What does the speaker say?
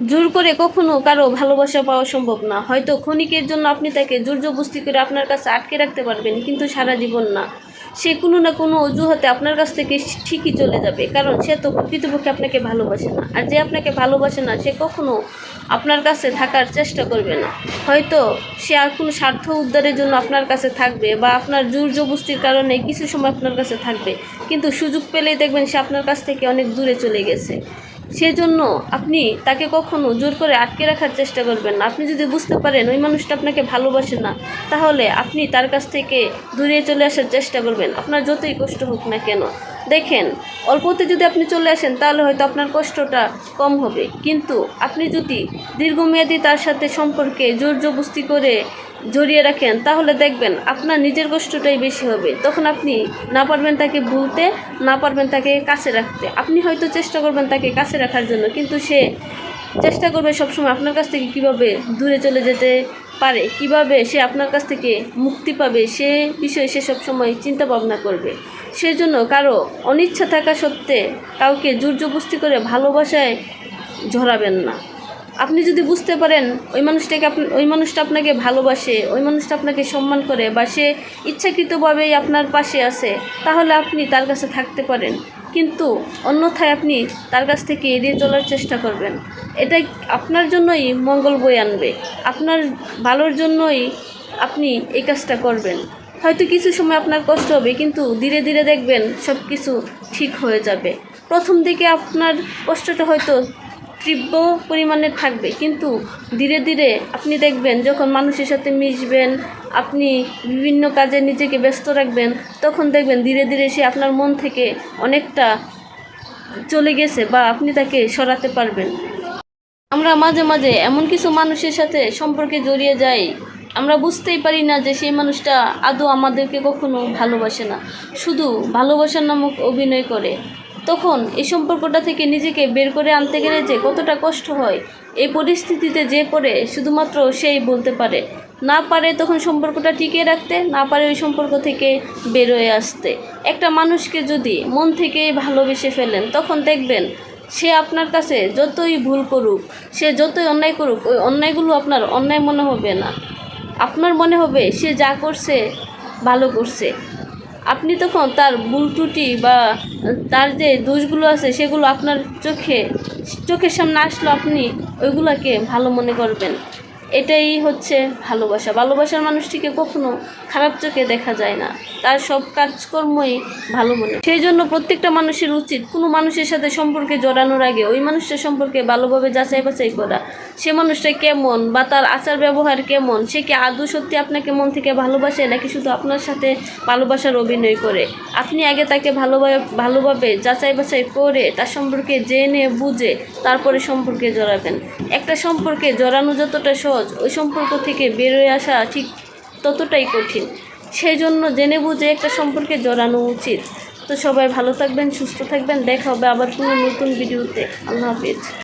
জোর করে কখনো কারও ভালোবাসা পাওয়া সম্ভব না। হয়তো ক্ষণিকের জন্য আপনি তাকে জোর জবস্তি করে আপনার কাছে আটকে রাখতে পারবেন, কিন্তু সারা জীবন না। সে কোনো না কোনো অজুহাতে আপনার কাছ থেকে ঠিকই চলে যাবে, কারণ সে তো প্রকৃতপক্ষে আপনাকে ভালোবাসে না। আর যে আপনাকে ভালোবাসে না, সে কখনো আপনার কাছে থাকার চেষ্টা করবে না। হয়তো সে আর কোনো স্বার্থ উদ্ধারের জন্য আপনার কাছে থাকবে বা আপনার জোর জবস্তির কারণে কিছু সময় আপনার কাছে থাকবে, কিন্তু সুযোগ পেলেই দেখবেন সে আপনার কাছ থেকে অনেক দূরে চলে গেছে। সেজন্য আপনি তাকে কখনো জোর করে আটকে রাখার চেষ্টা করবেন না। আপনি যদি বুঝতে পারেন ওই মানুষটা আপনাকে ভালোবাসে না, তাহলে আপনি তার কাছ থেকে দূরে চলে আসার চেষ্টা করবেন। আপনার যতই কষ্ট হোক না কেন। দেখেন অল্পতে যদি আপনি চলে আসেন, তাহলে হয়তো আপনার কষ্টটা কম হবে। কিন্তু আপনি যদি দীর্ঘমেয়াদী তার সাথে সম্পর্কে জোর জবস্তি করে জড়িয়ে রাখেন, তাহলে দেখবেন আপনার নিজের কষ্টটাই বেশি হবে। তখন আপনি না পারবেন তাকে ভুলতে, না পারবেন তাকে কাছে রাখতে। আপনি হয়তো চেষ্টা করবেন তাকে কাছে রাখার জন্য, কিন্তু সে চেষ্টা করবে সবসময় আপনার কাছ থেকে কীভাবে দূরে চলে যেতে পারে, কীভাবে সে আপনার কাছ থেকে মুক্তি পাবে, সে বিষয়ে সে সবসময় চিন্তা ভাবনা করবে। সেজন্য কারও অনিচ্ছা থাকা সত্ত্বে কাউকে জোর জবস্তি করে ভালোবাসায় ঝরাবেন না। আপনি যদি বুঝতে পারেন ওই মানুষটাকে ওই মানুষটা আপনাকে ভালোবাসে, ওই মানুষটা আপনাকে সম্মান করে বা সে ইচ্ছাকৃতভাবেই আপনার পাশে আছে, তাহলে আপনি তার কাছে থাকতে পারেন। কিন্তু অন্যথায় আপনি তার কাছ থেকে এড়িয়ে চলার চেষ্টা করবেন। এটাই আপনার জন্যই মঙ্গল বই আনবে। আপনার ভালোর জন্যই আপনি এই কাজটা করবেন। হয়তো কিছু সময় আপনার কষ্ট হবে, কিন্তু ধীরে ধীরে দেখবেন সব কিছু ঠিক হয়ে যাবে। প্রথম দিকে আপনার কষ্টটা হয়তো তীব্র পরিমাণে থাকবে। কিন্তু ধীরে ধীরে আপনি দেখবেন, যখন মানুষের সাথে মিশবেন, আপনি বিভিন্ন কাজে নিজেকে ব্যস্ত রাখবেন, তখন দেখবেন ধীরে ধীরে সে আপনার মন থেকে অনেকটা চলে গেছে বা আপনি তাকে সরাতে পারবেন। আমরা মাঝে মাঝে এমন কিছু মানুষের সাথে সম্পর্কে জড়িয়ে যাই, আমরা বুঝতেই পারি না যে সেই মানুষটা আদৌ আমাদেরকে কখনো ভালোবাসে না। শুধু ভালোবাসার নামক অভিনয় করে। তখন এই সম্পর্কটা থেকে নিজেকে বের করে আনতে গেলে যে কতটা কষ্ট হয় এই পরিস্থিতিতে যে পড়ে শুধুমাত্র সেই বলতে পারে। না পারে তখন সম্পর্কটা টিকিয়ে রাখতে, না পারে ওই সম্পর্ক থেকে বেরোয় আসতে। একটা মানুষকে যদি মন থেকে ভালোবেসে ফেলেন, তখন দেখবেন সে আপনার কাছে যতই ভুল করুক, সে যতই অন্যায় করুক, ওই অন্যায়গুলো আপনার অন্যায় মনে হবে না। আপনার মনে হবে সে যা করছে, ভালো করছে। আপনি তখন তার ভুল ত্রুটি বা তার যে দোষগুলো আছে সেগুলো আপনার চোখে, চোখের সামনে আসলো আপনি, ওইগুলোকে ভালো মনে করবেন। এটাই হচ্ছে ভালোবাসা। ভালোবাসার মানুষটিকে কখনো খারাপ চোখে দেখা যায় না। তার সব কাজকর্মই ভালো মনে। সেই জন্য প্রত্যেকটা মানুষের উচিত কোনো মানুষের সাথে সম্পর্কে জড়ানোর আগে ওই মানুষটা সম্পর্কে ভালোভাবে যাচাই বাছাই করা। সে মানুষটা কেমন বা তার আচার ব্যবহার কেমন? সে কি আদৌ সত্যি আপনাকে মন থেকে ভালোবাসে নাকি শুধু আপনার সাথে ভালোবাসার অভিনয় করে? আপনি আগে তাকে ভালোভাবে ভালোভাবে যাচাই বাছাই করে তার সম্পর্কে জেনে বুঝে তারপরে সম্পর্কে জড়াবেন। একটা সম্পর্কে জড়ানো যতটা সহজ, ওই সম্পর্ক থেকে বেরোয় আসা ঠিক ততটাই কঠিন। সেই জন্য জেনে বুঝে একটা সম্পর্কে জড়ানো উচিত। তো সবাই ভালো থাকবেন, সুস্থ থাকবেন। দেখা হবে আবার কোনো নতুন ভিডিওতে। আল্লাহ হাফিজ।